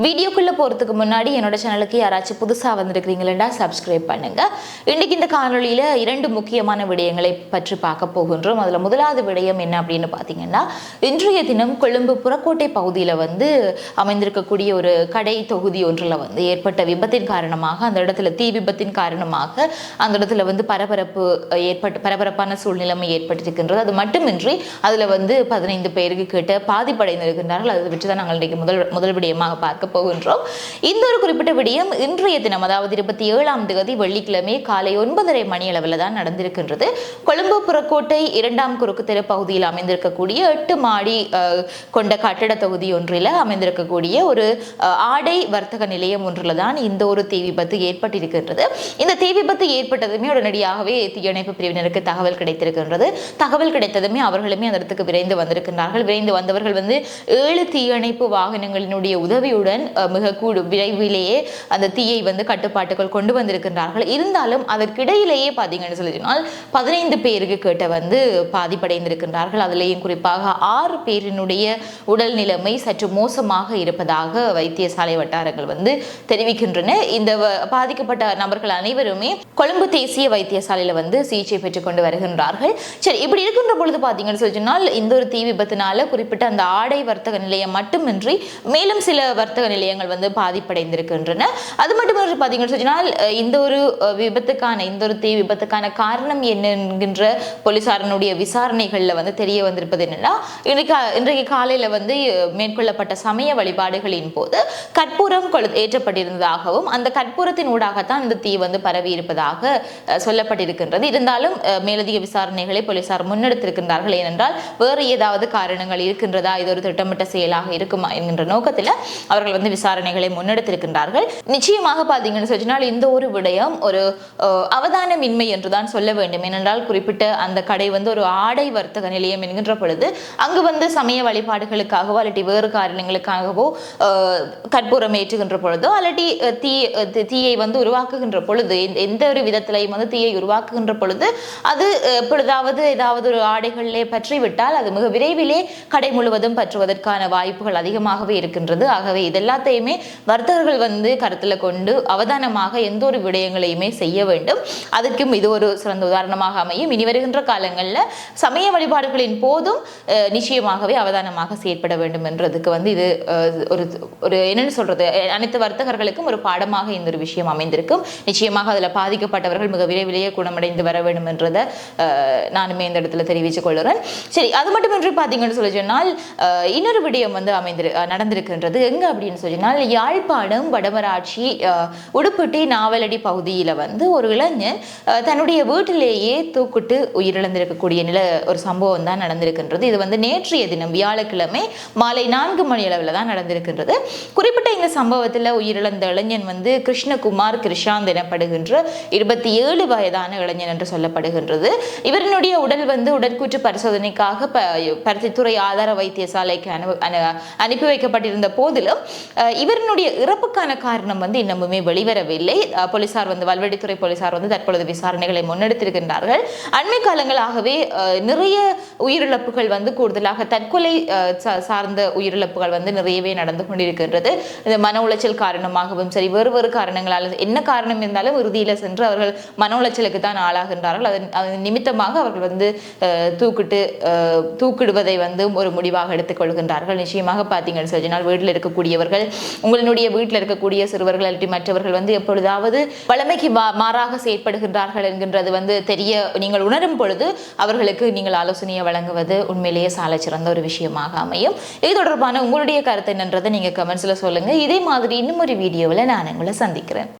வீடியோக்குள்ளே போகிறதுக்கு முன்னாடி என்னோட சேனலுக்கு யாராச்சும் புதுசாக வந்திருக்கிறீங்களா சப்ஸ்கிரைப் பண்ணுங்க. இன்றைக்கு இந்த காணொலியில் இரண்டு முக்கியமான விடயங்களை பற்றி பார்க்க போகின்றோம். அதில் முதலாவது விடயம் என்ன அப்படின்னு பார்த்தீங்கன்னா இன்றைய தினம் கொழும்பு புறக்கோட்டை பகுதியில் வந்து அமைந்திருக்கக்கூடிய ஒரு கடை தொகுதி ஒன்றில் வந்து ஏற்பட்ட விபத்தின் காரணமாக அந்த இடத்துல தீ விபத்தின் காரணமாக அந்த இடத்துல வந்து பரபரப்பு ஏற்பட்டு பரபரப்பான சூழ்நிலைமை ஏற்பட்டிருக்கின்றது. அது மட்டுமின்றி அதில் வந்து பதினைந்து பேருக்கு கிட்ட பாதிப்படைந்திருக்கின்றார்கள். அதை வச்சு தான் நாங்கள் இன்றைக்கு முதல் முதல் விடயமாக பார்க்க பார்க்க போகின்றோம். இந்த ஒரு குறிப்பிட்ட விடயம் இன்றைய தினம் அதாவது இருபத்தி ஏழாம் தேதி வெள்ளிக்கிழமை காலை ஒன்பதரை மணி அளவில் தான் நடந்திருக்கின்றது. கொழும்பு புறக்கோட்டை இரண்டாம் குறுக்கு தெரு பகுதியில் அமைந்திருக்கக்கூடிய எட்டு மாடி கொண்ட கட்டட தொகுதி ஒன்றில் அமைந்திருக்கக்கூடிய ஒரு ஆடை வர்த்தக நிலையம் ஒன்றில் தான் இந்த ஒரு தீ விபத்து ஏற்பட்டிருக்கின்றது. இந்த தீ விபத்து ஏற்பட்டதுமே உடனடியாகவே தீயணைப்பு பிரிவினருக்கு தகவல் கிடைத்திருக்கின்றது. தகவல் கிடைத்ததுமே அவர்களுமே அந்த இடத்துக்கு விரைந்து வந்திருக்கின்றார்கள். விரைந்து வந்தவர்கள் வந்து ஏழு தீயணைப்பு வாகனங்களினுடைய உதவியுடன் அஹ், மிக கூடு விரைவிலேயே அந்த தீயை வந்து கட்டுப்பாட்டுக்குள் கொண்டு வந்திருக்கின்றார்கள். இருந்தாலும் அதற்கிடையிலேயே பார்த்தீங்கன்னு சொல்லி சொன்னால் பதினைந்து பேருக்கு கேட்ட வந்து பாதிப்படைந்திருக்கின்றார்கள். அதிலேயும் குறிப்பாக ஆறு பேரினுடைய உடல் நிலைமை சற்று மோசமாக இருப்பதாக வைத்தியசாலை வட்டாரங்கள் வந்து தெரிவிக்கின்றன. இந்த பாதிக்கப்பட்ட நபர்கள் அனைவருமே கொழும்பு தேசிய வைத்தியசாலையில வந்து சிகிச்சை பெற்றுக் கொண்டு வருகின்றார்கள். சரி இப்படி இருக்கின்ற பொழுது பார்த்தீங்கன்னு சொல்லி சொன்னால் இந்த ஒரு தீ விபத்தினால குறிப்பிட்ட அந்த ஆடை வர்த்தக நிலையம் மட்டுமின்றி மேலும் சில வர்த்தக வர்த்தக நிலையங்கள் வந்து பாதிப்படைந்திருக்கின்றன. அது மட்டுமின்றி பார்த்தீங்கன்னு சொன்னால் இந்த ஒரு விபத்துக்கான இந்த ஒரு தீ விபத்துக்கான காரணம் என்ன என்கின்ற போலீசாரனுடைய விசாரணைகளில் வந்து தெரிய வந்திருப்பது என்னன்னா இன்றைக்கு இன்றைக்கு காலையில் வந்து மேற்கொள்ளப்பட்ட சமய வழிபாடுகளின் போது கற்பூரம் ஏற்றப்பட்டிருந்ததாகவும் அந்த கற்பூரத்தின் ஊடாகத்தான் இந்த தீ வந்து பரவி இருப்பதாக சொல்லப்பட்டிருக்கின்றது. இருந்தாலும் மேலதிக விசாரணைகளை போலீசார் முன்னெடுத்திருக்கின்றார்கள். ஏனென்றால் வேறு ஏதாவது காரணங்கள் இருக்கின்றதா? இது ஒரு திட்டமிட்ட செயலாக இருக்குமா? என்கின்ற நோக்கத்தில் அவர்கள் வந்து விசாரணைகளை முன்னெடுத்திருக்கின்றார்கள். நிச்சயமாக பார்த்தீங்கன்னு சொன்னால் இந்த ஒரு விடயம் ஒரு அவதானமின்மை என்றுதான் சொல்ல வேண்டும். ஏனென்றால் குறிப்பிட்ட அந்த கடை வந்து ஒரு ஆடை வர்த்தக நிலையம் என்கின்ற பொழுது அங்கு வந்து சமய வழிபாடுகளுக்காகவோ அல்லட்டி வேறு காரணங்களுக்காகவோ கற்பூரம் ஏற்றுகின்ற பொழுதோ அல்லட்டி தீ தீயை வந்து உருவாக்குகின்ற பொழுது எந்த- எந்த ஒரு விதத்திலையும் வந்து தீயை உருவாக்குகின்ற பொழுது அது எப்பொழுதாவது ஏதாவது ஒரு ஆடைகளிலே பற்றி விட்டால் அது மிக விரைவிலே கடை முழுவதும் பற்றுவதற்கான வாய்ப்புகள் அதிகமாகவே இருக்கின்றது. ஆகவே எல்லாத்தையுமே வர்த்தகர்கள் வந்து கருத்தில் கொண்டு அவதானமாக எந்த ஒரு விடயங்களையுமே செய்ய வேண்டும். அதற்கும் இது ஒரு சிறந்த உதாரணமாக அமையும். இனி வருகின்ற காலங்களில் சமய வழிபாடுகளின் போதும் நிச்சயமாகவே அவதானமாக செயற்பட வேண்டும் என்றதுக்கு வந்து இது ஒரு ஒரு என்னென்னு சொல்றது அனைத்து வர்த்தகர்களுக்கும் ஒரு பாடமாக இந்த ஒரு விஷயம் அமைந்திருக்கும். நிச்சயமாக அதில் பாதிக்கப்பட்டவர்கள் மிக விரைவிலேயே குணமடைந்து வர வேண்டும் என்றதை நானுமே இந்த இடத்துல தெரிவித்துக் கொள்கிறேன். சரி அது மட்டுமின்றி பார்த்தீங்கன்னு சொல்லி சொன்னால் இன்னொரு விடயம் வந்து அமைந்திரு நடந்திருக்கின்றது. எங்க அப்படின்னு சொன்னால் யாழ்ப்பாணம் வடமராட்சி உடுப்பட்டி நாவலடி பகுதியில் வந்து ஒரு இளைஞன் தன்னுடைய வீட்டிலேயே தூக்கிட்டு உயிரிழந்திருக்கக்கூடிய நில ஒரு சம்பவம் தான் நடந்திருக்கின்றது. இது வந்து நேற்றைய தினம் வியாழக்கிழமை மாலை நான்கு மணி அளவில் தான் நடந்திருக்கின்றது. குறிப்பிட்ட இந்த சம்பவத்தில் உயிரிழந்த இளைஞன் வந்து கிருஷ்ணகுமார் கிருஷாந்த் எனப்படுகின்ற இருபத்தி ஏழு வயதான இளைஞன் என்று சொல்லப்படுகின்றது. இவரினுடைய உடல் வந்து உடற்கூற்று பரிசோதனைக்காக ப பருத்தித்துறை ஆதார வைத்தியசாலைக்கு அனு அனுப்பி வைக்கப்பட்டிருந்த போதிலும் இவரினுடைய இறப்புக்கான காரணம் வந்து இன்னமுமே வெளிவரவில்லை. போலீசார் வந்து வல்வெடித்துறை போலீசார் வந்து தற்பொழுது விசாரணைகளை முன்னெடுத்திருக்கின்றார்கள். அண்மை காலங்களாகவே நிறைய உயிரிழப்புகள் வந்து கூடுதலாக தற்கொலை சா- சார்ந்த உயிரிழப்புகள் வந்து நிறையவே நடந்து கொண்டிருக்கின்றது. இந்த மன உளைச்சல் காரணமாகவும் சரி வேறு வேறு காரணங்களால் என்ன காரணம் இருந்தாலும் இறுதியில் சென்று அவர்கள் மன உளைச்சலுக்கு தான் ஆளாகின்றார்கள். அதன் அதன் நிமித்தமாக அவர்கள் வந்து அஹ், தூக்கிட்டு தூக்கிடுவதை வந்து ஒரு முடிவாக எடுத்துக்கொள்கின்றார்கள். நிச்சயமாக பார்த்தீங்கன்னு சொன்னால் வீட்டில் இருக்கக்கூடியவர்கள் உங்களுடைய வீட்டில் இருக்கக்கூடிய சிறுவர்கள் அல்லது மற்றவர்கள் வந்து எப்பொழுதாவது வளமைக்கு மா- மாறாக செயற்படுகின்றார்கள் என்கின்றது வந்து தெரிய நீங்கள் உணரும் பொழுது அவர்களுக்கு நீங்கள் ஆலோசனையை வழங்குவது உண்மையிலேயே சால சிறந்த ஒரு விஷயமாக அமையும். இது தொடர்பான உங்களுடைய கருத்து என்னன்றதை நீங்கள் கமெண்ட்ஸில் சொல்லுங்கள் இதே மாதிரி இன்னும் ஒரு வீடியோவில் நான் உங்களை சந்திக்கிறேன்.